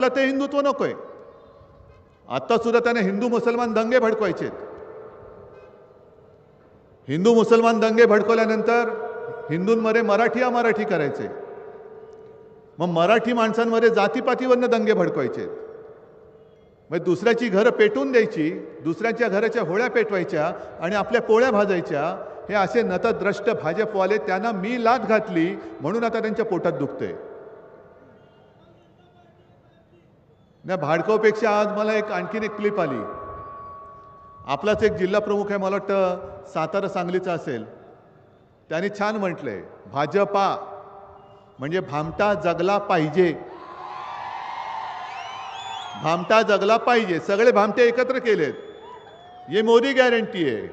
मला ते हिंदुत्व नकोय. आता सुद्धा त्याने हिंदू मुसलमान दंगे भडकवायचे हिंदू मुसलमान दंगे भडकवल्यानंतर हिंदूंमध्ये मराठी मराठी करायचे. मग मराठी माणसांमध्ये जातीपातीवरनं दंगे भडकवायचे मग दुसऱ्याची घरं पेटून द्यायची दुसऱ्याच्या घराच्या होळ्या पेटवायच्या आणि आपल्या पोळ्या भाजायच्या हे असे नतद्रष्ट भाजपवाले त्यांना मी लात घातली म्हणून आता त्यांच्या पोटात दुखते नाही भाडकावपेक्षा आज मला एक आणखीन एक क्लिप आली. आपलाच एक जिल्हा प्रमुख आहे मला वाटतं सातारा सांगलीचा असेल. त्यांनी छान म्हटलंय भाजपा म्हणजे भामटा जगला पाहिजे. भामटा जगला पाहिजे. सगळे भामटे एकत्र केलेत. ये मोदी गॅरंटी आहे.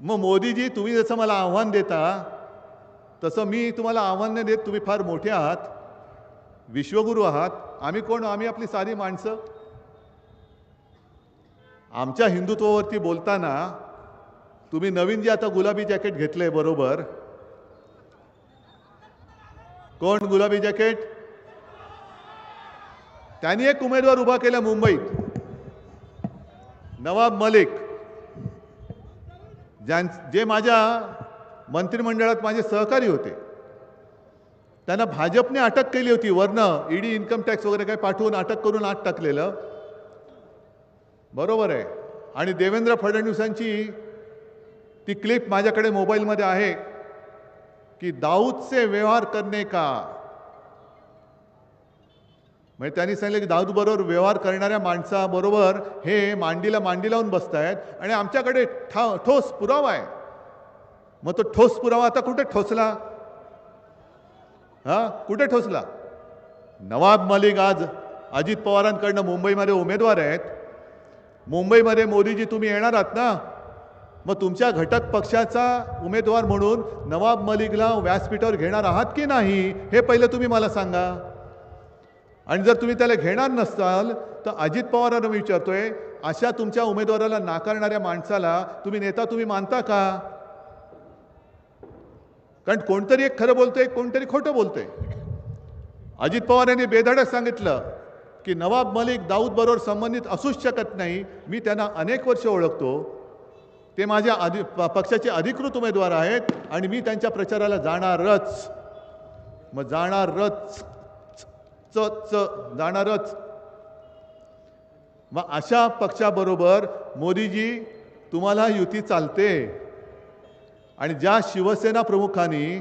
मग मोदीजी तुम्ही जसं मला आव्हान देता तसं मी तुम्हाला आव्हान नाही देत तुम्ही फार मोठे आहात. विश्वगुरू आहात. आम्ही कोण? आम्ही आपली सारी माणसं. आमच्या हिंदुत्वावरती बोलताना तुम्ही नवीन जे आता गुलाबी जॅकेट घेतलंय बरोबर? कोण गुलाबी जॅकेट? त्यांनी एक उमेदवार उभा केला मुंबईत. नवाब मलिक. ज्यां जे माझ्या मंत्रिमंडळात माझे सहकारी होते. त्यांना भाजपने अटक केली होती. वरनं ईडी इन्कम टॅक्स वगैरे काय पाठवून अटक करून आत टाकलेलं. बरोबर आहे. आणि देवेंद्र फडणवीसांची ती क्लिप माझ्याकडे मोबाईलमध्ये आहे की दाऊदचे व्यवहार करणे का? म्हणजे त्यांनी सांगितलं की दाऊद बरोबर व्यवहार करणाऱ्या माणसाबरोबर हे मांडीला मांडी लावून बसतायत आणि आमच्याकडे ठा ठोस पुरावा आहे. मग तो ठोस पुरावा आता कुठे ठोसला? हां? कुठे ठोसला? नवाब मलिक आज अजित पवारांकडनं मुंबईमध्ये उमेदवार आहेत. मुंबईमध्ये मोदीजी तुम्ही येणार आहात ना? मग तुमच्या घटक पक्षाचा उमेदवार म्हणून नवाब मलिकला व्यासपीठावर घेणार आहात की नाही हे पहिलं तुम्ही मला सांगा. आणि जर तुम्ही त्याला घेणार नसाल तर अजित पवारांना विचारतोय अशा तुमच्या उमेदवाराला नाकारणाऱ्या माणसाला तुम्ही नेता तुम्ही मानता का? कारण कोणतरी एक खरं बोलतोय कोणतरी खोटं बोलतोय. अजित पवार यांनी बेधडक सांगितलं की नवाब मलिक दाऊद बरोबर संबंधित असूच शकत नाही मी त्यांना अनेक वर्ष ओळखतो. ते माझ्या अधि प- पक्षाचे अधिकृत उमेदवार आहेत आणि मी त्यांच्या प्रचाराला जाणारच. मग जाणारच च च जाणारच. मग अशा पक्षाबरोबर मोदीजी तुम्हाला युती चालते. आणि ज्या शिवसेना प्रमुखांनी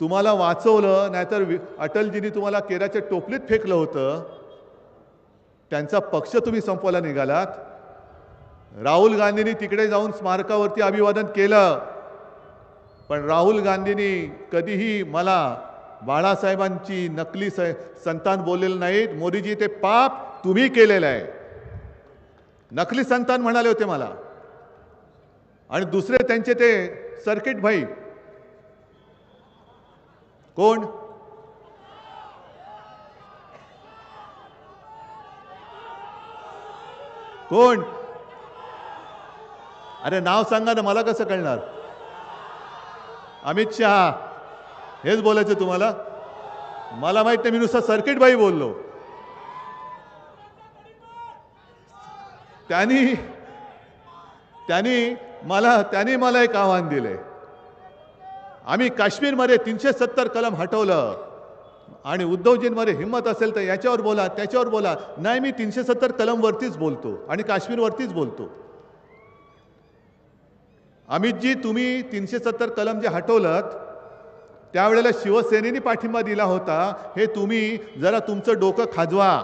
तुम्हाला वाचवलं नाहीतर अटलजींनी तुम्हाला केराच्या टोपलीत फेकलं होतं त्यांचा पक्ष तुम्ही संपवायला निघालात. राहुल गांधींनी तिकडे जाऊन स्मारकावरती अभिवादन केलं. पण राहुल गांधींनी कधीही मला बाळासाहेबांची नकली स संतान बोललेलं नाहीत. मोदीजी ते पाप तुम्ही केलेलं आहे. नकली संतान म्हणाले होते मला. आणि दुसरे त्यांचे ते सर्किट भाई. कोण? कोण? अरे नाव सांगा ना मला कसं कळणार? अमित शहा. हेच बोलायचं तुम्हाला? मला माहीत नाही मी नुसतं सर्किट बाई बोललो. त्यांनी त्यांनी मला त्यांनी मला एक आव्हान दिले आम्ही काश्मीरमध्ये तीनशे सत्तर कलम हटवलं. आणि उद्धवजींमध्ये हिंमत असेल तर याच्यावर बोला त्याच्यावर बोला. नाही मी तीनशे सत्तर कलमवरतीच बोलतो आणि काश्मीरवरतीच बोलतो. अमितजी तुम्ही तीनशे सत्तर कलम जे हटवलं त्यावेळेला शिवसेनेने पाठिंबा दिला होता. हे तुम्ही जरा तुमचं डोकं खाजवा.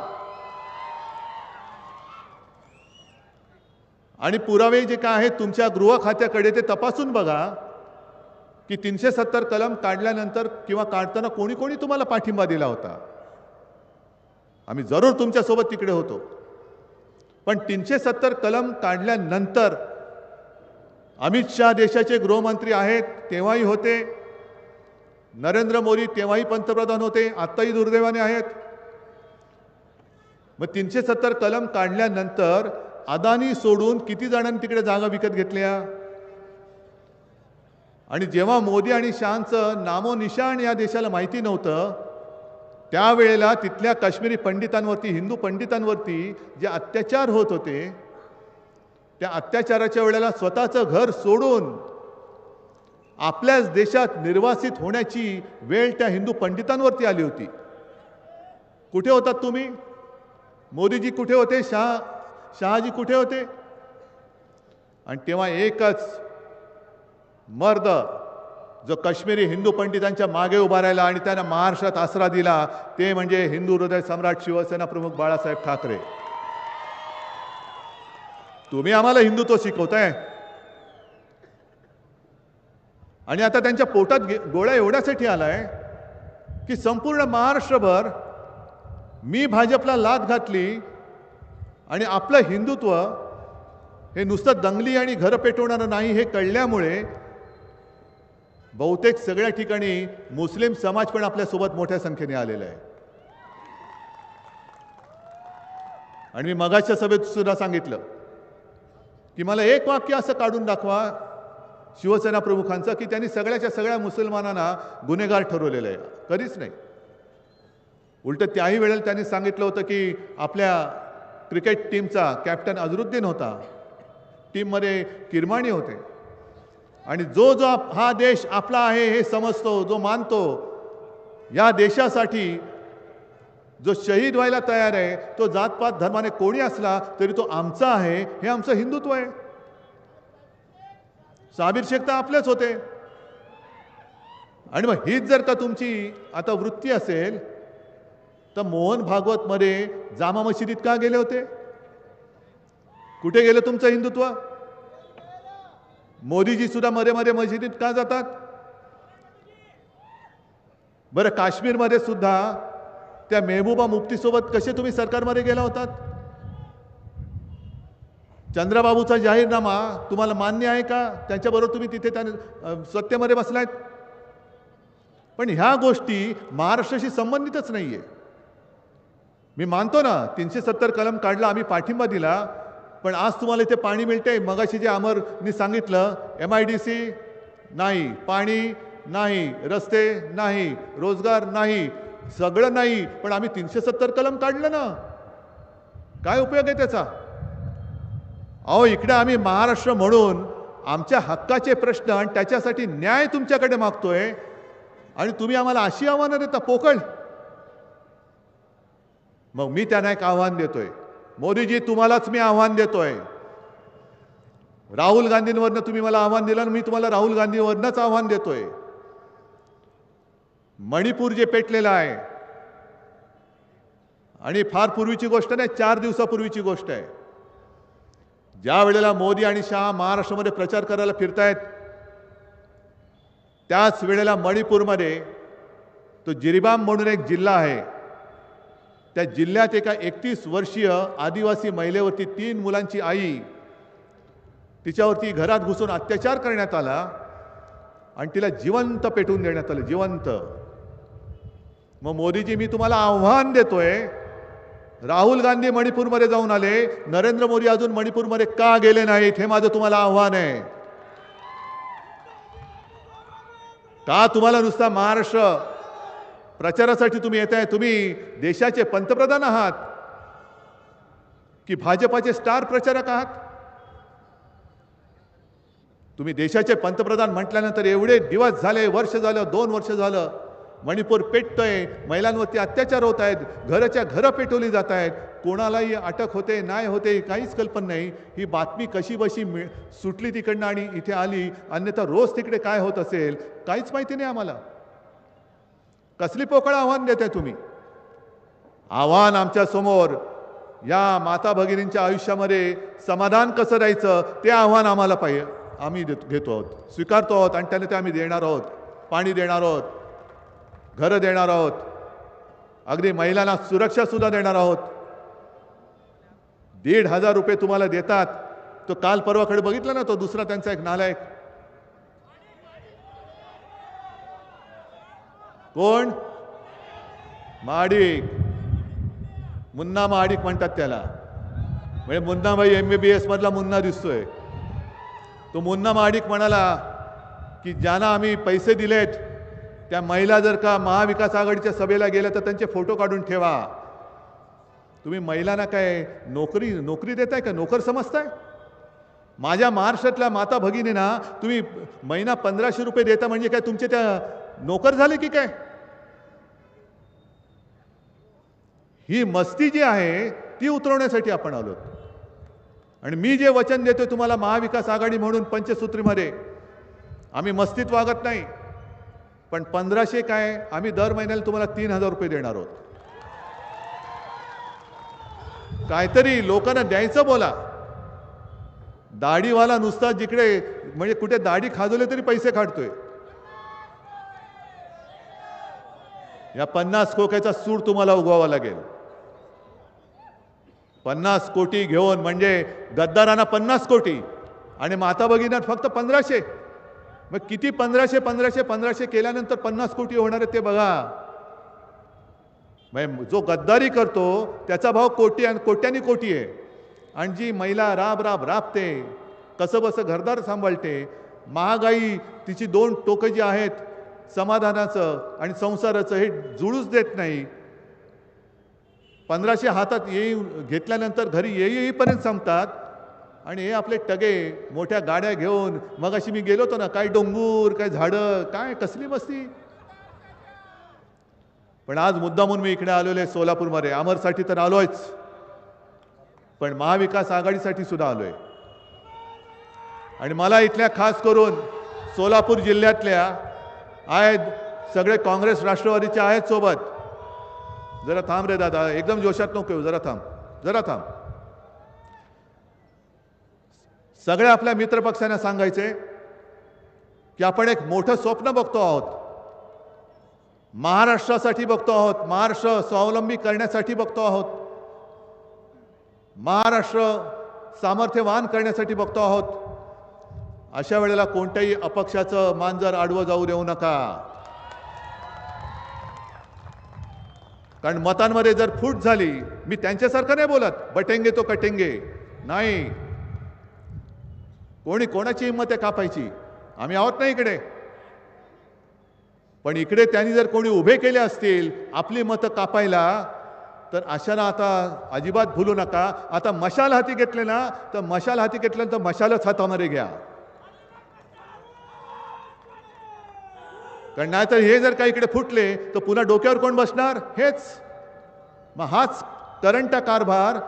आणि पुरावे जे काय आहेत तुमच्या गृह खात्याकडे ते तपासून बघा. की तीनशे सत्तर कलम काढल्यानंतर किंवा काढताना कोणी कोणी तुम्हाला पाठिंबा दिला होता? आम्ही जरूर तुमच्यासोबत तिकडे होतो. पण तीनशे सत्तर कलम काढल्यानंतर अमित शहा देशाचे गृहमंत्री आहेत तेव्हाही होते. नरेंद्र मोदी तेव्हाही पंतप्रधान होते आत्ताही दुर्दैवाने आहेत. मग तीनशे सत्तर कलम काढल्यानंतर अदानी सोडून किती जणांनी तिकडे जागा विकत घेतल्या? आणि जेव्हा मोदी आणि शहांचं नामोनिशाण या देशाला माहिती नव्हतं त्यावेळेला तिथल्या काश्मीरी पंडितांवरती हिंदू पंडितांवरती जे अत्याचार होत होते त्या अत्याचाराच्या वेळेला स्वतःचं घर सोडून आपल्याच देशात निर्वासित होण्याची वेळ त्या हिंदू पंडितांवरती आली होती. कुठे होतात तुम्ही? मोदीजी कुठे होते? शाह शहाजी कुठे होते? आणि तेव्हा एकच मर्द जो काश्मीरी हिंदू पंडितांच्या मागे उभा राहिला आणि त्यांना महाराष्ट्रात आसरा दिला ते म्हणजे हिंदू हृदय सम्राट शिवसेना प्रमुख बाळासाहेब ठाकरे. तुम्ही आम्हाला हिंदुत्व शिकवताय. आणि आता त्यांच्या पोटात गोळ्या एवढ्यासाठी आलाय की संपूर्ण महाराष्ट्रभर मी भाजपला लाद घातली आणि आपलं हिंदुत्व हे नुसतं दंगली आणि घर पेटवणारं नाही हे कळल्यामुळे बहुतेक सगळ्या ठिकाणी मुस्लिम समाज पण आपल्यासोबत मोठ्या संख्येने आलेला आहे. आणि मी मगाच्या सभेत सुद्धा सांगितलं की मला एक वाक्य असं काढून दाखवा शिवसेना प्रमुखांचं की त्यांनी सगळ्याच्या सगळ्या मुसलमानांना गुन्हेगार ठरवलेलं आहे. कधीच नाही. उलट त्याही वेळेला त्यांनी सांगितलं होतं की आपल्या क्रिकेट टीमचा कॅप्टन अझरुद्दीन होता. टीममध्ये किरमाणी होते. आणि जो जो हा देश आपला आहे हे समजतो जो मानतो या देशासाठी जो शहीद व्हायला तयार आहे तो जातपात धर्माने कोणी असला तरी तो आमचा आहे हे आमचं हिंदुत्व आहे. साबीर शेख तर आपलेच होते. आणि मग हीच जर का तुमची आता वृत्ती असेल तर मोहन भागवतमध्ये जामा मशिदीत का गेले होते? कुठे गेलं तुमचं हिंदुत्व? मोदीजी सुद्धा मध्ये मध्ये मशिदीत का जातात? बरं काश्मीरमध्ये सुद्धा त्या मेहबूबा मुफ्तीसोबत कसे तुम्ही सरकारमध्ये गेला होतात? चंद्रबाबूचा जाहीरनामा तुम्हाला मान्य आहे का? त्यांच्याबरोबर तुम्ही तिथे त्या सत्तेमध्ये बसलायत? पण ह्या गोष्टी महाराष्ट्राशी संबंधितच नाही आहे मी मानतो ना तीनशे सत्तर कलम काढला आम्ही पाठिंबा दिला पण आज तुम्हाला इथे पाणी मिळते मगाशी जे अमरनी सांगितलं एम आय डी सी नाही पाणी नाही रस्ते नाही रोजगार नाही सगळं नाही पण आम्ही तीनशे सत्तर कलम काढलं ना. काय उपयोग आहे त्याचा? अहो इकडे आम्ही महाराष्ट्र म्हणून आमच्या हक्काचे प्रश्न आणि त्याच्यासाठी न्याय तुमच्याकडे मागतोय आणि तुम्ही आम्हाला अशी आव्हानं देता पोकळ. मग मी त्यांना एक आव्हान देतोय. मोदीजी तुम्हालाच मी आव्हान देतोय. राहुल गांधींवरनं तुम्ही मला आव्हान दिलं आणि मी तुम्हाला राहुल गांधींवरनंच आव्हान देतोय. मणिपूर जे पेटलेलं आहे आणि फार पूर्वीची गोष्ट नाही चार दिवसापूर्वीची गोष्ट आहे. ज्या वेळेला मोदी आणि शहा महाराष्ट्रामध्ये प्रचार करायला फिरतायत त्याच वेळेला मणिपूरमध्ये तो जिरिबाम म्हणून एक जिल्हा आहे त्या जिल्ह्यात एका एकतीस वर्षीय आदिवासी महिलेवरती तीन मुलांची आई तिच्यावरती घरात घुसून अत्याचार करण्यात आला आणि तिला जिवंत पेटवून देण्यात आलं जिवंत. मग मोदीजी मी तुम्हाला आव्हान देतोय राहुल गांधी मणिपूरमध्ये जाऊन आले नरेंद्र मोदी अजून मणिपूरमध्ये का गेले नाहीत हे माझं तुम्हाला आव्हान आहे. का तुम्हाला नुसता महाराष्ट्र प्रचारासाठी तुम्ही येत आहे तुम्ही देशाचे पंतप्रधान आहात. की भाजपाचे स्टार प्रचारक आहात? तुम्ही देशाचे पंतप्रधान म्हटल्यानंतर एवढे दिवस झाले वर्ष झालं दोन वर्ष झालं मणिपूर पेटतोय महिलांवरती अत्याचार होत आहेत घराच्या घरं पेटवली जात आहेत कोणालाही अटक होते नाही होते काहीच कल्पना नाही. ही बातमी कशी बशी मिळ सुटली तिकडनं आणि इथे आली अन्यथा रोज तिकडे काय होत असेल काहीच माहिती नाही आम्हाला. कसली पोकळ आव्हान देताय तुम्ही? आव्हान आमच्यासमोर या माता भगिनींच्या आयुष्यामध्ये समाधान कसं द्यायचं ते आव्हान आम्हाला पाहिजे आम्ही देत घेतो आहोत. स्वीकारतो आहोत आणि त्याने ते आम्ही देणार आहोत. पाणी देणार आहोत. घरं देणार आहोत. अगदी महिलांना सुरक्षासुद्धा देणार आहोत. दीड हजार रुपये तुम्हाला देतात. तो काल परवाकडे बघितला ना तो दुसरा त्यांचा एक नालायक? कोण? माडिक. मुन्ना महाडिक म्हणतात त्याला. म्हणजे Munnabhai M B B S मधला मुन्ना दिसतोय. तो मुन्ना महाडिक म्हणाला की ज्यांना आम्ही पैसे दिलेत त्या महिला जर का महाविकास आघाडीच्या सभेला गेल्या तर त्यांचे फोटो काढून ठेवा. तुम्ही महिलांना काय नोकरी नोकरी देताय का? नोकर समजताय? माझ्या महाराष्ट्रातल्या माता भगिनींना तुम्ही महिना पंधराशे रुपये देता म्हणजे काय तुमचे त्या नोकर झाले की काय? ही मस्ती जी आहे ती उतरवण्यासाठी आपण आलो आणि मी जे वचन देतोय तुम्हाला महाविकास आघाडी म्हणून पंचसूत्रीमध्ये आम्ही मस्तीत वागत नाही. पण पंधराशे काय आम्ही दर महिन्याला तुम्हाला तीन हजार रुपये देणार आहोत. काहीतरी लोकांना द्यायचं बोला. दाढीवाला नुसता जिकडे म्हणजे कुठे दाढी खाजवले तरी पैसे काढतोय या पन्नास कोक्याचा सूर तुम्हाला उगवावा लागेल. पन्नास कोटी घेऊन म्हणजे गद्दारांना पन्नास कोटी आणि माता भगिनीत फक्त पंधराशे. मग किती पंधराशे पंधराशे पंधराशे केल्यानंतर पन्नास कोटी होणार आहे ते बघा. म्हणजे जो गद्दारी करतो त्याचा भाव कोटी आणि कोट्यानी कोटी आहे. आणि जी महिला राब राब राबते कसं बसं घरदार सांभाळते महागाई तिची दोन टोकं जी आहेत समाधानाचं आणि संसाराचं हे जुळूच देत नाही. पंधराशे हातात येई घेतल्यानंतर घरी येई येईपर्यंत संपतात. आणि हे आपले टगे मोठ्या गाड्या घेऊन मग अशी मी गेलो होतो ना काय डोंगूर काय झाडं काय कसली मस्ती. पण आज मुद्दामून मी इकडे आलेलो आहे सोलापूरमध्ये. अमरसाठी तर आलोयच. पण महाविकास आघाडीसाठी सुद्धा आलोय. आणि मला इथल्या खास करून सोलापूर जिल्ह्यातल्या आहेत सगळे काँग्रेस राष्ट्रवादीचे आहेत सोबत. जरा थांब रे दादा एकदम जोशात नको येऊ जरा थांब जरा थांब. सगळ्या आपल्या मित्रपक्षांना सांगायचे की आपण एक मोठं स्वप्न बघतो आहोत. महाराष्ट्रासाठी बघतो आहोत महाराष्ट्र स्वावलंबी करण्यासाठी बघतो आहोत. महाराष्ट्र सामर्थ्यवान करण्यासाठी बघतो आहोत. अशा वेळेला कोणत्याही अपक्षाचं मांजर आडवं जाऊ देऊ नका. कारण मतांमध्ये जर फूट झाली मी त्यांच्यासारखं नाही बोलत. बटेंगे तो कटेंगे. नाही. कोणी कोणाची हिंमत आहे कापायची? आम्ही आहोत नाही इकडे. पण इकडे त्यांनी जर कोणी उभे केले असतील आपली मतं कापायला तर अशाला आता अजिबात भूलू नका. आता मशाल हाती घेतले ना तर मशाल हाती घेतल्यानंतर मशालच हातामध्ये घ्या. कारण नाहीतर हे जर का इकडे फुटले तर पुन्हा डोक्यावर कोण बसणार? हेच. मग हाच करंटा कारभार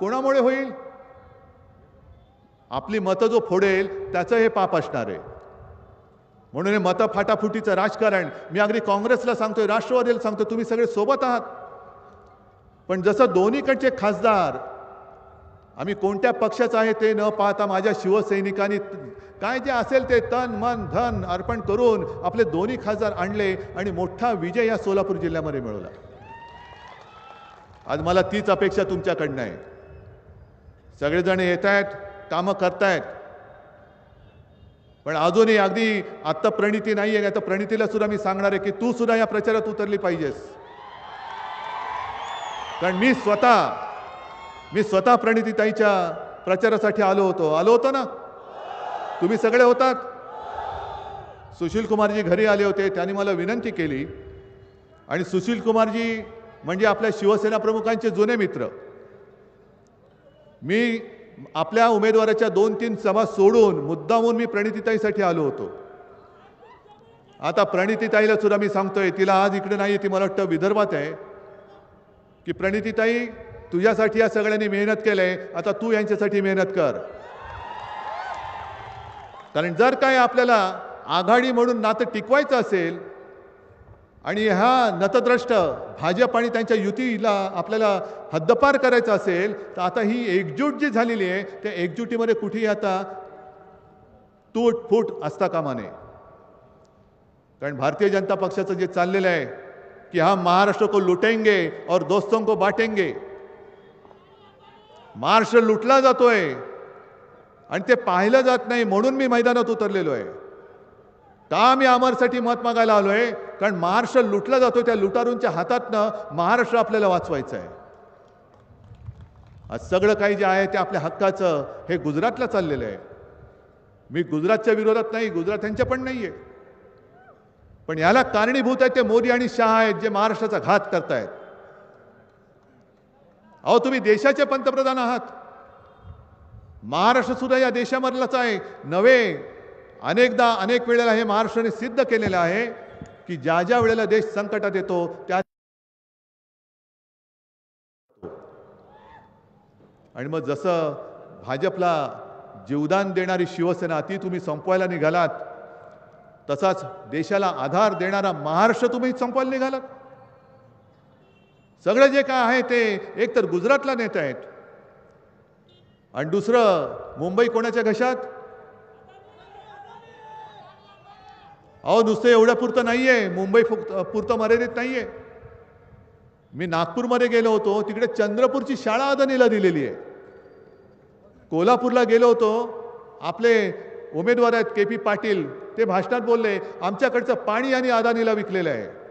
कोणामुळे होईल? आपली मतं जो फोडेल त्याचं हे पाप असणार आहे. म्हणून हे मतं फाटाफुटीचं राजकारण मी अगदी काँग्रेसला सांगतोय राष्ट्रवादीला सांगतोय तुम्ही सगळे सोबत आहात. पण जसं दोन्हीकडचे खासदार आम्ही कोणत्या पक्षाचं आहे ते न पाहता माझ्या शिवसैनिकांनी काय जे असेल ते तन मन धन अर्पण करून आपले दोन्ही खासदार आणले आणि मोठा विजय या सोलापूर जिल्ह्यामध्ये मिळवला. आज मला तीच अपेक्षा तुमच्याकडनं आहे. सगळेजण येत आहेत कामं करतायत. पण अजूनही अगदी आत्ता प्रणिती नाही आहे आता प्रणितीला सुद्धा मी सांगणार आहे की तू सुद्धा या प्रचारात उतरली पाहिजेस. कारण मी स्वतः मी स्वतः प्रणितीताईच्या प्रचारासाठी आलो होतो. आलो होतो ना? तुम्ही सगळे होतात? सुशील कुमारजी घरी आले होते. त्यांनी मला विनंती केली. आणि सुशील कुमारजी म्हणजे आपल्या शिवसेना प्रमुखांचे जुने मित्र. मी आपल्या उमेदवाराच्या दोन तीन सभा सोडून मुद्दामून मी प्रणितीताईसाठी आलो होतो. आता प्रणितीताईला सुद्धा मी सांगतोय तिला आज इकडे नाही ती मला वाटतं विदर्भात आहे. की प्रणितीताई तुझ्यासाठी या सगळ्यांनी मेहनत केलंय. आता तू यांच्यासाठी मेहनत कर. कारण जर काय आपल्याला आघाडी म्हणून नातं टिकवायचं असेल आणि ह्या नतद्रष्ट भाजप आणि त्यांच्या युतीला आपल्याला हद्दपार करायचं असेल तर आता ही एकजूट जी झालेली आहे त्या एकजुटीमध्ये कुठेही आता तूट फूट असता कामा नये. कारण भारतीय जनता पक्षाचं जे चाललेलं आहे कि हम महाराष्ट्र को लुटेंगे और दोस्तों को बांटेंगे महाराष्ट्र लुटला जातोय. आणि ते पाहिलं जात नाही म्हणून मी मैदानात उतरलेलो आहे. का मी अमरसाठी मत मागायला आलो आहे कारण महाराष्ट्र लुटला जातोय त्या लुटारूंच्या हातातनं महाराष्ट्र आपल्याला वाचवायचं आहे. आज सगळं काही जे आहे ते आपल्या हक्काचं हे गुजरातला चाललेलं आहे. मी गुजरातच्या विरोधात नाही गुजरात यांच्या पण नाही आहे पण याला कारणीभूत आहेत ते मोदी आणि शहा आहेत जे महाराष्ट्राचा घात करतायत. अहो तुम्ही देशाचे पंतप्रधान आहात. महाराष्ट्र सुद्धा या देशामधलाच आहे. नव्हे अनेकदा अनेक वेळेला हे महाराष्ट्राने सिद्ध केलेलं आहे की ज्या ज्या वेळेला देश संकटात येतो त्या आणि मग जसं भाजपला जीवदान देणारी शिवसेना ती तुम्ही संपवायला निघालात. तसाच देशाला आधार देणारा महाराष्ट्र तुम्ही संपवायला निघालात. सगळं जे काय आहे ते एकतर गुजरातला नेत आहेत. आणि दुसरं मुंबई कोणाच्या घशात? अहो नुसतं एवढ्या पुरतं आहे मुंबई फक्त पुरतं मर्यादित नाही आहे मी नागपूरमध्ये गेलो होतो. तिकडे चंद्रपूरची शाळा अदानीला दिलेली आहे. कोल्हापूरला गेलो होतो. आपले उमेदवार आहेत के पी पाटील. ते भाषणात बोलले आमच्याकडचं पाणी आणि अदानीला विकलेलं आहे.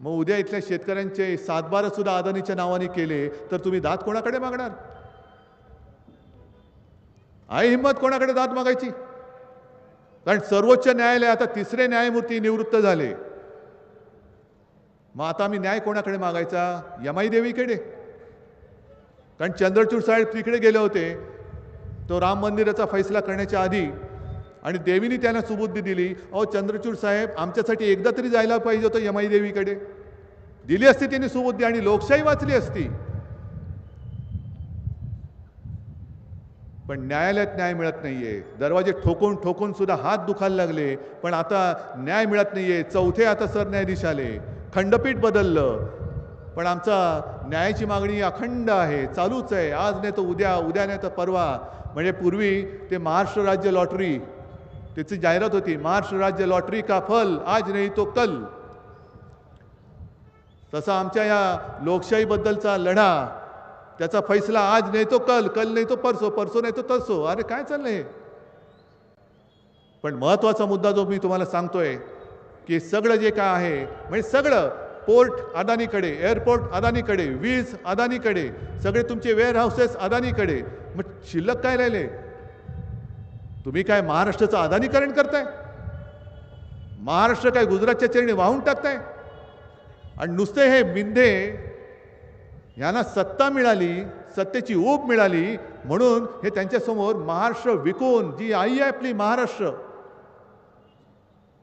मग उद्या इथल्या शेतकऱ्यांचे सातबारा सुद्धा अदानीच्या नावाने केले तर तुम्ही दात कोणाकडे मागणार? आहे हिंमत कोणाकडे दात मागायची? कारण सर्वोच्च न्यायालय आता तिसरे न्यायमूर्ती निवृत्त झाले. मग आता आम्ही न्याय कोणाकडे मागायचा? यमाई देवीकडे. कारण चंद्रचूड साहेब तिकडे गेले होते. तो राम मंदिराचा फैसला करण्याच्या आधी आणि देवीने त्यांना सुबुद्धी दिली. अहो चंद्रचूड साहेब आमच्यासाठी एकदा तरी जायला पाहिजे होतं यमाई देवीकडे. दिली असती त्यांनी सुबुद्धी आणि लोकशाही वाचली असती. पण न्यायालयात न्याय मिळत नाहीये. दरवाजे ठोकून ठोकून सुद्धा हात दुखायला लागले. पण आता न्याय मिळत नाहीये. चौथे आता सरन्यायाधीश आले. खंडपीठ बदललं. पण आमचा न्यायाची मागणी अखंड आहे. चालूच आहे. आज नाही तर उद्या उद्या नाही तर परवा. म्हणजे पूर्वी ते महाराष्ट्र राज्य लॉटरी त्याची जाहिरात होती महाराष्ट्र राज्य लॉटरी का फल? आज नाही तो कल. तसा आमच्या या लोकशाहीबद्दलचा लढा त्याचा फैसला आज नाही तो कल कल नाही तो परसो परसो नाही तो तरसो. अरे काय चाललंय? पण महत्त्वाचा मुद्दा जो मी तुम्हाला सांगतोय की सगळं जे काय आहे म्हणजे सगळं पोर्ट अदानीकडे एअरपोर्ट अदानीकडे वीज अदानीकडे सगळे तुमचे वेअर हाऊसेस अदानीकडे मग शिल्लक काय राहिले? तुम्ही काय महाराष्ट्राचं अदानीकरण करताय? महाराष्ट्र काय गुजरातच्या चरणी वाहून टाकताय? आणि नुसते हे मिंधे यांना सत्ता मिळाली सत्तेची ऊब मिळाली म्हणून हे त्यांच्यासमोर महाराष्ट्र विकून जी आई आहे आपली महाराष्ट्र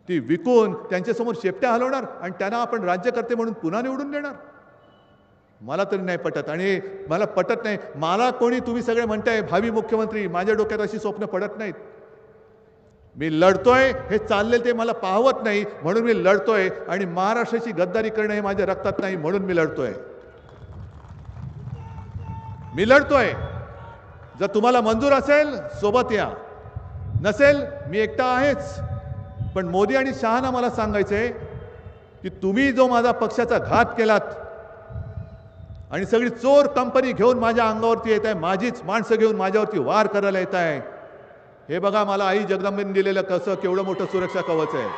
ती विकून त्यांच्यासमोर शेपट्या हलवणार आणि त्यांना आपण राज्यकर्ते म्हणून पुन्हा निवडून देणार? मला तरी नाही पटत आणि मला पटत नाही. मला कोणी तुम्ही सगळे म्हणताय भावी मुख्यमंत्री माझ्या डोक्यात अशी स्वप्न पडत नाहीत. मी लढतोय हे चाललेलं ते मला पाहवत नाही म्हणून मी लढतोय आणि महाराष्ट्राची गद्दारी करणं हे माझ्या रक्तात नाही म्हणून मी लढतोय. मी लढतोय. जर तुम्हाला मंजूर असेल सोबत या. नसेल मी एकटा आहेच. पण मोदी आणि शहाना मला सांगायचंय की तुम्ही जो माझा पक्षाचा घात केलात आणि सगळी चोर कंपनी घेऊन माझ्या अंगावरती येत आहे माझीच माणसं घेऊन माझ्यावरती वार करायला येत आहे हे बघा मला आई जगदंबेने दिलेलं कसं केवढं मोठं सुरक्षा कवच आहे.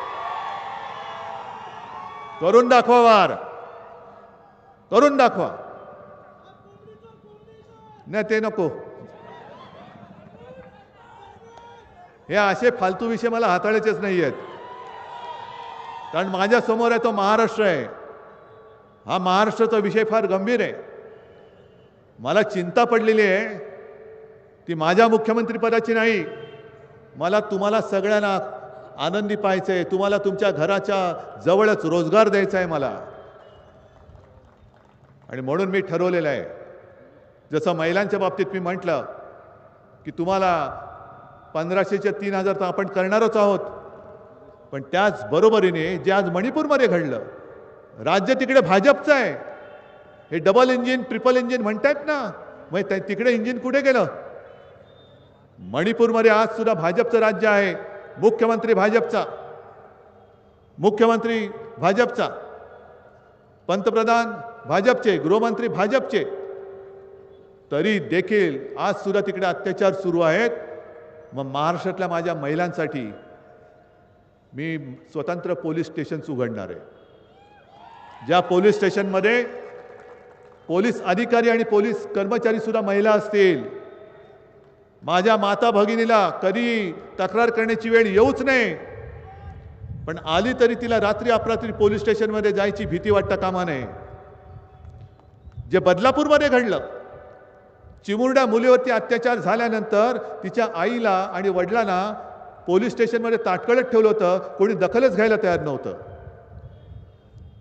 करून दाखवा वार. करून दाखवा. नाही ते नको. हे असे फालतू विषय मला हाताळायचेच नाही आहेत. कारण माझ्यासमोर आहे तो महाराष्ट्र आहे. हा महाराष्ट्राचा विषय फार गंभीर आहे. मला चिंता पडलेली आहे. ती माझ्या मुख्यमंत्रीपदाची नाही. मला तुम्हाला सगळ्यांना आनंदी पाहायचं आहे तुम्हाला तुमच्या घराच्या जवळच रोजगार द्यायचा आहे मला. आणि म्हणून मी ठरवलेलं आहे. जसं महिलांच्या बाबतीत मी म्हटलं की तुम्हाला पंधराशेच्या तीन हजार तर आपण करणारच आहोत. पण त्याच बरोबरीने जे आज मणिपूरमध्ये घडलं राज्य तिकडे भाजपचं आहे हे डबल इंजिन ट्रिपल इंजिन म्हणतायत ना. मग तिकडे इंजिन कुठे गेलं? मणिपूरमध्ये आज सुद्धा भाजपचं राज्य आहे. मुख्यमंत्री भाजपचा. मुख्यमंत्री भाजपचा. पंतप्रधान भाजपचे गृहमंत्री भाजपचे. तरी देखील आज सुद्धा तिकडे अत्याचार सुरू आहेत. मग महाराष्ट्रातल्या माझ्या महिलांसाठी मी स्वतंत्र पोलीस स्टेशन्स उघडणार आहे. ज्या पोलीस स्टेशनमध्ये पोलीस अधिकारी आणि पोलीस कर्मचारी सुद्धा महिला असतील माझ्या माता भगिनीला कधी तक्रार करण्याची वेळ येऊच नये पण आली तरी तिला रात्री अपरात्री पोलीस स्टेशनमध्ये जायची भीती वाटता कामा नये जे बदलापूरमध्ये घडलं चिमुरड्या मुलीवरती अत्याचार झाल्यानंतर तिच्या आईला आणि वडिलांना पोलीस स्टेशनमध्ये ताटकळत ठेवलं होतं कोणी दखलच घ्यायला तयार नव्हतं.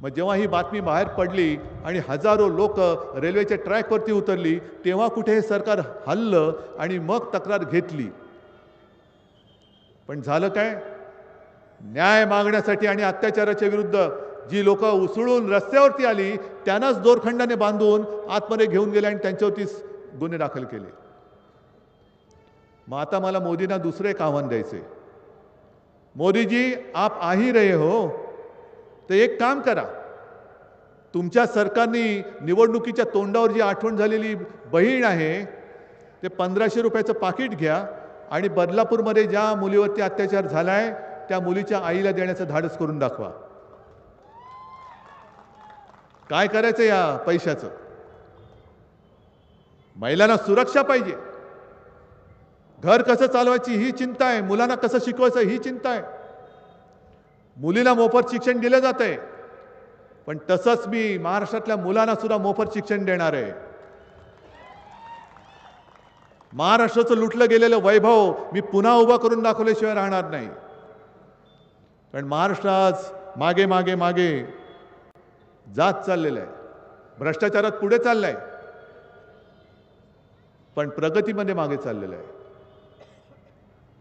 मग जेव्हा ही बातमी बाहेर पडली आणि हजारो लोक रेल्वेच्या ट्रॅकवरती उतरली तेव्हा कुठे हे सरकार हल्लं आणि मग तक्रार घेतली? पण झालं काय? न्याय मागण्यासाठी आणि अत्याचाराच्या विरुद्ध जी लोक उसळून रस्त्यावरती आली त्यांनाच दोरखंडाने बांधून आतमध्ये घेऊन गेले आणि त्यांच्यावरतीच गुन्हे दाखल केले. मग आता मला मोदींना दुसरं एक आव्हान द्यायचे मोदीजी आप आही रहे हो. तर एक काम करा. तुमच्या सरकारने निवडणुकीच्या तोंडावर जी आठवण झालेली बहीण आहे ते पंधराशे रुपयाचं पाकिट घ्या आणि बदलापूरमध्ये ज्या मुलीवरती अत्याचार झाला आहे त्या मुलीच्या आईला देण्याचं धाडस करून दाखवा. काय करायचं या पैशाचं? महिलांना सुरक्षा पाहिजे. घर कसं चालवायची ही चिंता आहे मुलांना कसं शिकवायचं ही चिंता आहे. मुलीला मोफत शिक्षण दिलं जात आहे पण तसंच मी महाराष्ट्रातल्या मुलांना सुद्धा मोफत शिक्षण देणार आहे. महाराष्ट्राचं लुटलं गेलेलं वैभव मी पुन्हा उभा करून दाखवल्याशिवाय राहणार नाही. कारण महाराष्ट्र आज मागे मागे मागे जात चाललेलं आहे. भ्रष्टाचारात पुढे चाललाय. पण प्रगतीमध्ये मागे चाललेलं आहे.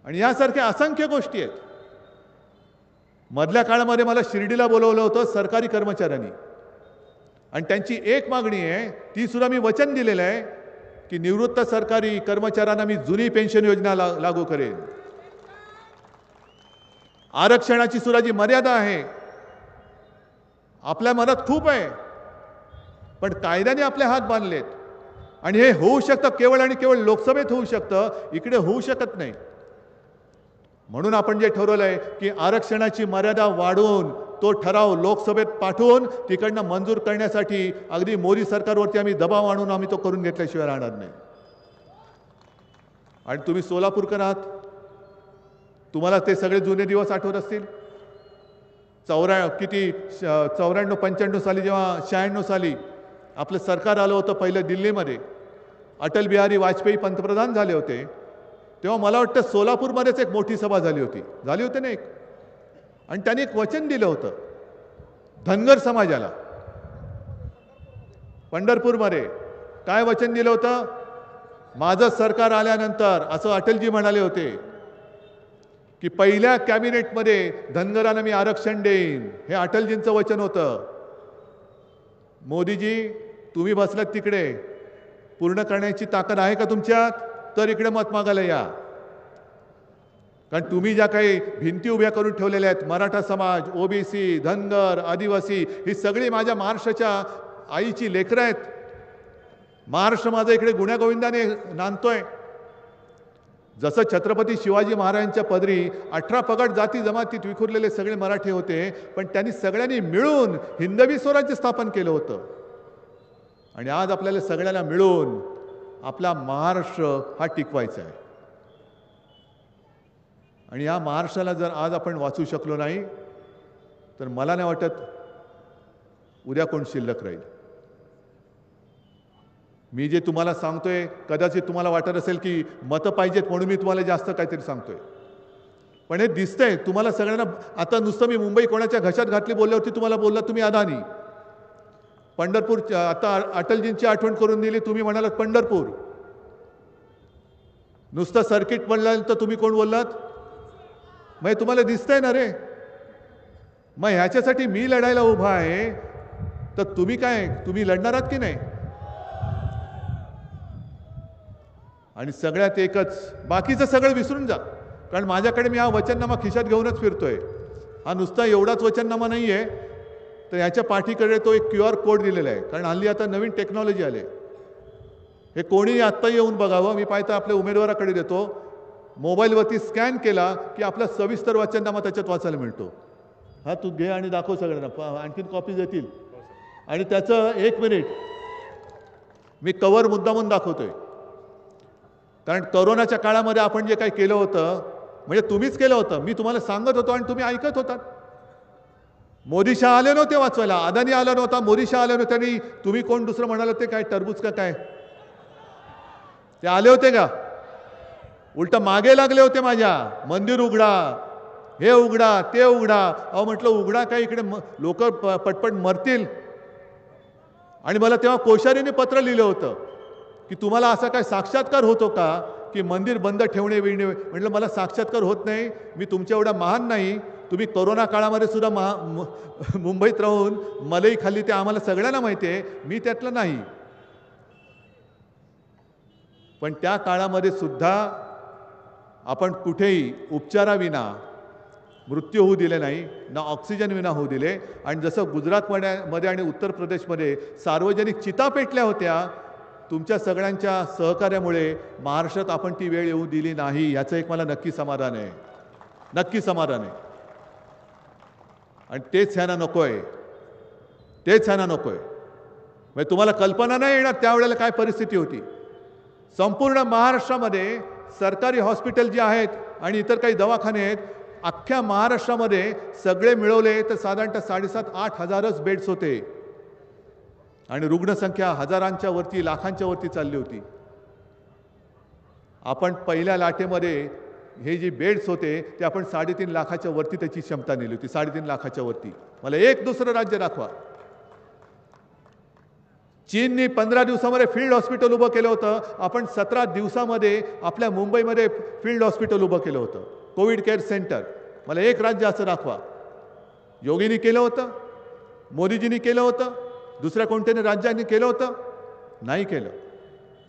आणि यासारख्या असंख्य गोष्टी आहेत. मधल्या काळामध्ये मला शिर्डीला बोलवलं होतं सरकारी कर्मचाऱ्यांनी. आणि त्यांची एक मागणी आहे ती सुद्धा मी वचन दिलेलं आहे की निवृत्त सरकारी कर्मचाऱ्यांना मी जुनी पेन्शन योजना ला- लागू करेन. आरक्षणाची सुद्धा जी मर्यादा आहे आपल्या मनात खूप आहे पण कायद्याने आपले हात बांधलेत. आणि हे होऊ शकतं केवळ आणि केवळ लोकसभेत होऊ शकतं इकडे होऊ शकत नाही. म्हणून आपण जे ठरवलं आहे की आरक्षणाची मर्यादा वाढवून तो ठराव लोकसभेत पाठवून तिकडनं मंजूर करण्यासाठी अगदी मोदी सरकारवरती आम्ही दबाव आणून आम्ही तो करून घेतल्याशिवाय राहणार नाही. आणि तुम्ही सोलापूरकर आहात. तुम्हाला ते सगळे जुने दिवस आठवत असतील? चौऱ्या किती चौऱ्याण्णव पंच्याण्णव साली जेव्हा शहाण्णव साली आपलं सरकार आलं होतं पहिलं दिल्लीमध्ये. अटल बिहारी वाजपेयी पंतप्रधान झाले होते. तेव्हा मला वाटतं सोलापूरमध्येच एक मोठी सभा झाली होती. झाली होती ना एक? आणि त्यांनी एक वचन दिलं होतं. धनगर समाजाला. पंढरपूरमध्ये. काय वचन दिलं होतं? माझं सरकार आल्यानंतर असं अटलजी म्हणाले होते की पहिल्या कॅबिनेटमध्ये धनगरांना मी आरक्षण देईन. हे अटलजींचं वचन होतं. मोदीजी तुम्ही बसलात तिकडे. पूर्ण करण्याची ताकद आहे का तुमच्यात? तर इकडे मत मागायला या. कारण तुम्ही ज्या काही भिंती उभ्या करून ठेवलेल्या आहेत मराठा समाज ओबीसी धनगर आदिवासी ही सगळी माझ्या महाराष्ट्राच्या आईची लेकरं आहेत. महाराष्ट्र माझं इकडे गुण्यागोविंदाने नांदतोय. जसं छत्रपती शिवाजी महाराजांच्या पदरी अठरा पगड जाती जमातीत विखुरलेले सगळे मराठी होते पण त्यांनी सगळ्यांनी मिळून हिंदवी स्वराज्य स्थापन केलं होतं. आणि आज आपल्याला सगळ्यांना मिळून आपला महाराष्ट्र हा टिकवायचा आहे. आणि या महाराष्ट्राला जर आज आपण वाचू शकलो नाही तर मला नाही वाटत उद्या कोण शिल्लक राहील. मी जे तुम्हाला सांगतोय कदाचित तुम्हाला वाटत असेल की मतं पाहिजेत म्हणून मी तुम्हाला जास्त काहीतरी सांगतोय. पण हे दिसतंय तुम्हाला सगळ्यांना आता नुसतं मी मुंबई कोणाच्या घशात घातली बोलल्यावरती तुम्हाला बोलला तुम्ही अदानी. पंढरपूर आता अटलजींची आठवण करून दिली तुम्ही म्हणालात पंढरपूर. नुसतं सर्किट म्हणल्यानंतर तुम्ही कोण बोललात? मग हे तुम्हाला दिसतंय ना रे. मग ह्याच्यासाठी मी लढायला उभा आहे. तर तुम्ही काय तुम्ही लढणार आहात की नाही? आणि सगळ्यात एकच बाकीचं सगळं विसरून जा. कारण माझ्याकडे मी हा वचननामा खिशात घेऊनच फिरतोय. हा नुसता एवढाच वचननामा नाही आहे तर ह्याच्या पाठीकडे तो एक क्यू आर कोड दिलेला आहे. कारण हल्ली आता नवीन टेक्नॉलॉजी आले हे कोणी आत्ता येऊन बघावं. मी पाहिजे आपल्या उमेदवाराकडे देतो. मोबाईलवरती स्कॅन केला की आपला सविस्तर वाचननामा त्याच्यात वाचायला मिळतो. हा तू घे आणि दाखव सगळ्यांना. आणखीन कॉपीज येतील आणि त्याचं एक मिनिट मी कवर मुद्दामून दाखवतोय. कारण करोनाच्या काळामध्ये आपण जे काही केलं होतं म्हणजे तुम्हीच केलं होतं. मी तुम्हाला सांगत होतो आणि तुम्ही ऐकत होतात. मोदीशहा आले नव्हते वाचवायला. अदानी आला नव्हता मोदी शहा आले नव्हते. आणि तुम्ही कोण दुसरं म्हणाल ते काय टरबूज का काय? ते आले होते का? उलट मागे लागले होते माझ्या. मंदिर उघडा हे उघडा ते उघडा. अहो म्हटलं उघडा काय इकडे? लोक पटपट मरतील. आणि मला तेव्हा कोश्यारीने पत्र लिहिलं होतं की तुम्हाला असा काय साक्षात्कार होतो का की मंदिर बंद ठेवणे विणे म्हटलं मला साक्षात्कार होत नाही. मी तुमच्या एवढा महान नाही. तुम्ही कोरोना काळामध्ये सुद्धा महा मुंबईत राहून मलई खाल्ली ते आम्हाला सगळ्यांना माहिती आहे. मी त्यातलं नाही. पण त्या काळामध्ये सुद्धा आपण कुठेही उपचाराविना मृत्यू होऊ दिले नाही ना ऑक्सिजन विना होऊ दिले. आणि जसं गुजरातमध्ये मध्ये आणि उत्तर प्रदेशमध्ये सार्वजनिक चिता पेटल्या होत्या तुमच्या सगळ्यांच्या सहकार्यामुळे महाराष्ट्रात आपण ती वेळ येऊ दिली नाही. याचं एक मला नक्की समाधान आहे. नक्की समाधान आहे. आणि तेच ह्यांना नको आहे तेच ह्यांना नको आहे म्हणजे तुम्हाला कल्पना नाही येणार त्यावेळेला काय परिस्थिती होती. संपूर्ण महाराष्ट्रामध्ये सरकारी हॉस्पिटल जे आहेत आणि इतर काही दवाखाने आहेत अख्ख्या महाराष्ट्रामध्ये सगळे मिळवले तर साधारणतः साडेसात आठ हजारच बेड्स होते. आणि रुग्णसंख्या हजारांच्या वरती लाखांच्या वरती चालली होती. आपण पहिल्या लाटेमध्ये हे जे बेड्स होते ते आपण साडेतीन लाखाच्या वरती त्याची क्षमता नेली होती साडेतीन लाखाच्या वरती. मला एक दुसरं राज्य दाखवा. चीननी पंधरा दिवसामध्ये फील्ड हॉस्पिटल उभं केलं होतं. आपण सतरा दिवसामध्ये आपल्या मुंबईमध्ये फील्ड हॉस्पिटल उभं केलं होतं. Covid care centre. मला एक राज्य असं दाखवा. योगीनी केलं होतं. मोदीजींनी केलं होतं. दुसऱ्या कोणत्याने राज्यांनी केलं होतं? नाही केलं.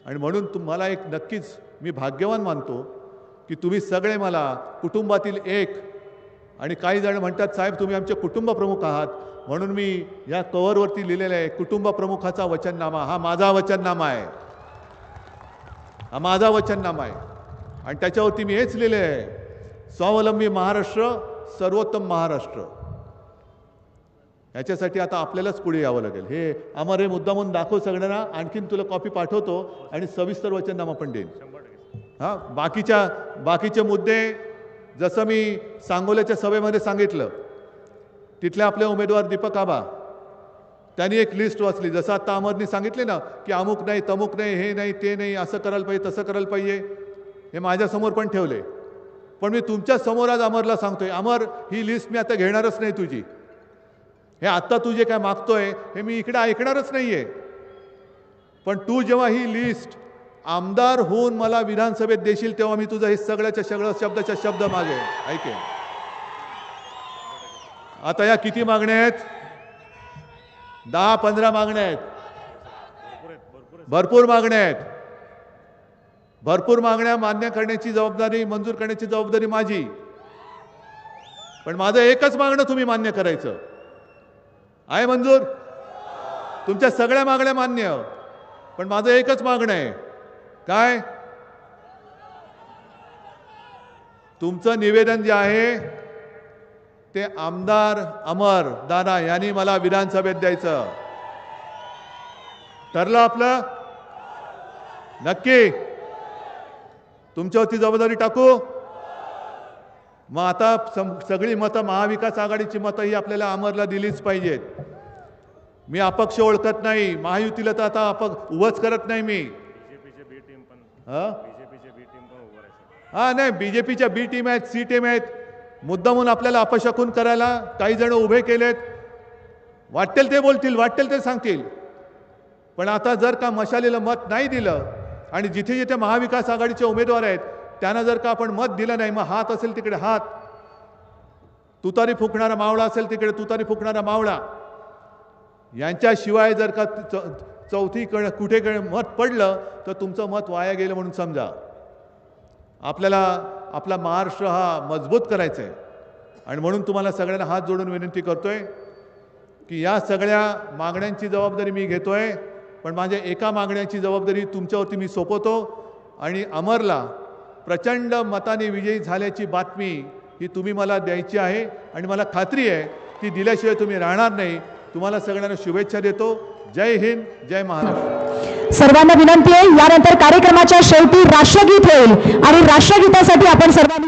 आणि म्हणून तुम्हाला एक नक्कीच मी भाग्यवान मानतो की तुम्ही सगळे मला कुटुंबातील एक आणि काही जण म्हणतात साहेब तुम्ही आमचे कुटुंब प्रमुख आहात. म्हणून मी या कवरवरती लिहिलेलं आहे कुटुंब प्रमुखाचा वचननामा. हा माझा वचननामा आहे. हा माझा वचननामा आहे. आणि त्याच्यावरती मी हेच लिहिले आहे स्वावलंबी महाराष्ट्र सर्वोत्तम महाराष्ट्र. याच्यासाठी आता आपल्यालाच पुढे यावं लागेल. हे आम्हाला हे मुद्दा म्हणून दाखव सगळ्यांना आणखीन तुला कॉपी पाठवतो आणि सविस्तर वचननामा पण देईन. हां बाकीच्या बाकीचे मुद्दे जसं मी सांगोल्याच्या सभेमध्ये सांगितलं तिथले आपले उमेदवार दीपक आबा त्यांनी एक लिस्ट वाचली. जसं आता अमरनी सांगितले ना की अमुक नाही तमुक नाही हे नाही ते नाही असं करायला पाहिजे तसं करायला पाहिजे हे माझ्यासमोर पण ठेवले. पण मी तुमच्यासमोर आज अमरला सांगतोय अमर ही लिस्ट मी आता घेणारच नाही तुझी. हे आत्ता तू जे काय मागतोय हे मी इकडे ऐकणारच नाही आहे पण तू जेव्हा ही लिस्ट आमदार होऊन मला विधानसभेत देशील तेव्हा मी तुझं हे सगळ्याच्या सगळं शब्दाच्या शब्द मागे ऐके. आता या किती मागण्या आहेत? दहा पंधरा मागण्या आहेत. भरपूर मागण्या आहेत. भरपूर मागण्या मान्य करण्याची जबाबदारी मंजूर करण्याची जबाबदारी माझी. पण माझं एकच मागणं तुम्ही मान्य करायचं. आहे मंजूर? तुमच्या सगळ्या मागण्या मान्य. पण माझं एकच मागणं आहे. काय? तुमचं निवेदन जे आहे ते आमदार अमर दादा यांनी मला विधानसभेत द्यायचं. ठरलं आपलं? नक्की. तुमच्यावरती जबाबदारी टाकू? मग आता सम- सगळी मतं महाविकास आघाडीची मतं ही आपल्याला अमरला दिलीच पाहिजेत. मी अपक्ष ओळखत नाही महायुतीला तर आता अपक उभंच करत नाही मी बीजेपीचे बी टीम पण हा? हा नाही बीजेपीच्या बी टीम आहेत सी टीम आहेत. मुद्दा म्हणून आपल्याला अपशकून करायला काही जण उभे केलेत. वाटेल ते बोलतील वाटेल ते सांगतील. पण आता जर का मशालीला मत नाही दिलं आणि जिथे जिथे महाविकास आघाडीचे उमेदवार आहेत त्यांना जर का आपण मत दिलं नाही मग हात असेल तिकडे हात. तुतारी फुकणारा मावळा असेल तिकडे तुतारी फुकणारा मावळा. यांच्याशिवाय जर का चौथीकडं चौथी कुठे मत पडलं तर तुमचं मत वाया गेलं म्हणून समजा. आपल्याला आपला महाराष्ट्र हा मजबूत करायचा आहे आणि म्हणून तुम्हाला सगळ्यांना हात जोडून विनंती करतोय की या सगळ्या मागण्यांची जबाबदारी मी घेतो आहे पण माझ्या एका मागण्याची जबाबदारी तुमच्यावरती मी सोपवतो. आणि अमरला प्रचंड मताने विजयी झाल्याची बातमी ही तुम्ही मला द्यायची आहे. आणि मला खात्री आहे ती दिल्याशिवाय तुम्ही राहणार नाही. तुम्हाला सगळ्यांना शुभेच्छा देतो. जय हिंद जय महाराष्ट्र. सर्वांना विनंती आहे यानंतर कार्यक्रमाच्या शेवटी राष्ट्रगीत होईल आणि राष्ट्रगीतासाठी आपण सर्वांनी